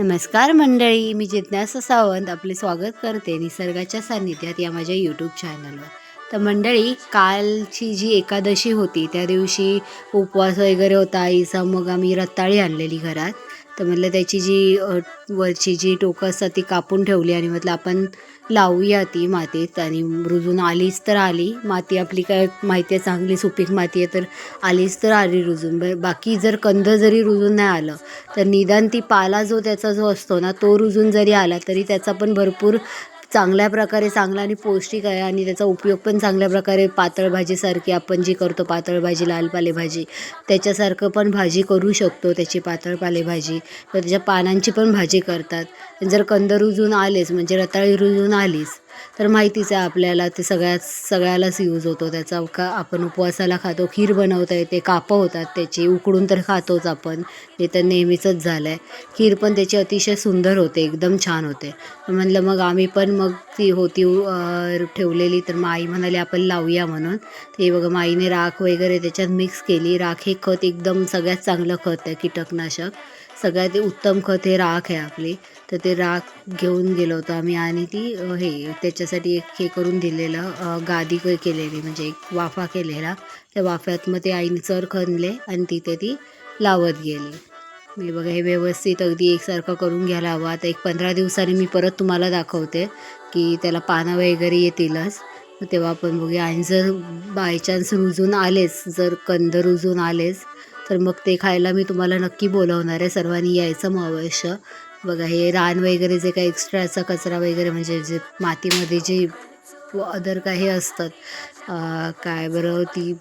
नमस्कार मंडळी मी जिज्ञासा सावंत आपले स्वागत करते निसर्गाच्या सान्निध्यात या माझ्या यूट्यूब चॅनलवर तर मंडळी कालची जी एकादशी होती त्या दिवशी उपवास वगैरे होता आईचा मग आम्ही रताळी आणलेली घरात. तर म्हटलं त्याची जी वरची जी टोकं असतात ती कापून ठेवली आणि म्हटलं आपण लावूया ती मातीत. आणि रुजून आलीच तर आली. माती आपली काय माहिती आहे चांगली सुपीक माती आहे तर आलीच तर आली रुजून. बाकी जर कंद जरी रुजून नाही आलं तर निदान ती पाला जो त्याचा जो असतो ना तो रुजून जरी आला तरी त्याचा पण भरपूर चांगल्या प्रकारे चांगला आणि पौष्टिक आहे आणि त्याचा उपयोग पण चांगल्या प्रकारे पातळ भाजीसारखी आपण जी करतो पातळ भाजी लाल पालेभाजी त्याच्यासारखं पण भाजी करू शकतो त्याची पातळ पालेभाजी. तर त्याच्या पानांची पण भाजी करतात. जर कंद रुजून आलेच म्हणजे रताळी रुजून आलीच तर माहितीच आहे आपल्याला ते सगळ्याच सगळ्यालाच यूज होतो. त्याचा का आपण उपवासाला खातो खीर बनवता येते कापं होतात त्याची उकडून तर खातोच आपण. ते तर नेहमीचंच झालं आहे खीर पण त्याची अतिशय सुंदर होते एकदम छान होते. म्हणलं मग आम्ही पण मग ती होती ठेवलेली. तर माई म्हणाली आपण लावूया म्हणून. ते बघा माईने राख वगैरे त्याच्यात मिक्स केली. राख हे खत एकदम सगळ्यात चांगलं खत आहे कीटकनाशक. सगळ्यात उत्तम खत हे राख आहे आपली. तर ते राख घेऊन गेलो होतो आम्ही आणि ती हे त्याच्यासाठी एक हे करून दिलेलं गादी क- केलेली म्हणजे एक वाफा केलेला. त्या वाफ्यात मग ते आईने चर खणले आणि तिथे ती लावत गेली. मी बघा हे व्यवस्थित अगदी एकसारखं करून घ्यायला हवं. आता एक पंधरा दिवसांनी मी परत तुम्हाला दाखवते की त्याला पानं वगैरे येतीलच. तेव्हा आपण बघूया. आणि जर बायचान्स रुजून आलेच जर कंद रुजून आलेच तर मग ते खायला मी तुम्हाला नक्की बोलवणार आहे. सर्वांनी यायचं मग अवश्य. बघा हे रान वगैरे जे काही एक्स्ट्राचा कचरा वगैरे म्हणजे जे मातीमध्ये जे अदर काही असतात काय बरं ती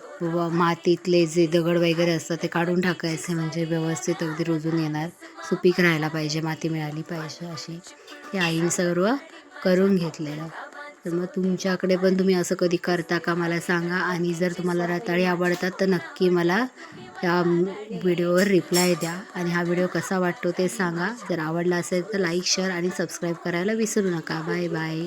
मातीतले जे दगड वगैरे असतात ते काढून टाकायचे म्हणजे व्यवस्थित अगदी रुजून येणार. सुपीक राहायला पाहिजे माती मिळाली पाहिजे अशी. हे आईने सर्व करून घेतलेलं. तर मग तुमच्याकडे पण तुम्ही असं कधी करता का मला सांगा. आणि जर तुम्हाला रताळी आवडतात तर नक्की मला त्या व्हिडिओवर रिप्लाय द्या. आणि हा व्हिडिओ कसा वाटतो ते सांगा. जर आवडला असेल तर लाईक शेअर आणि सबस्क्राईब करायला विसरू नका. Bye bye.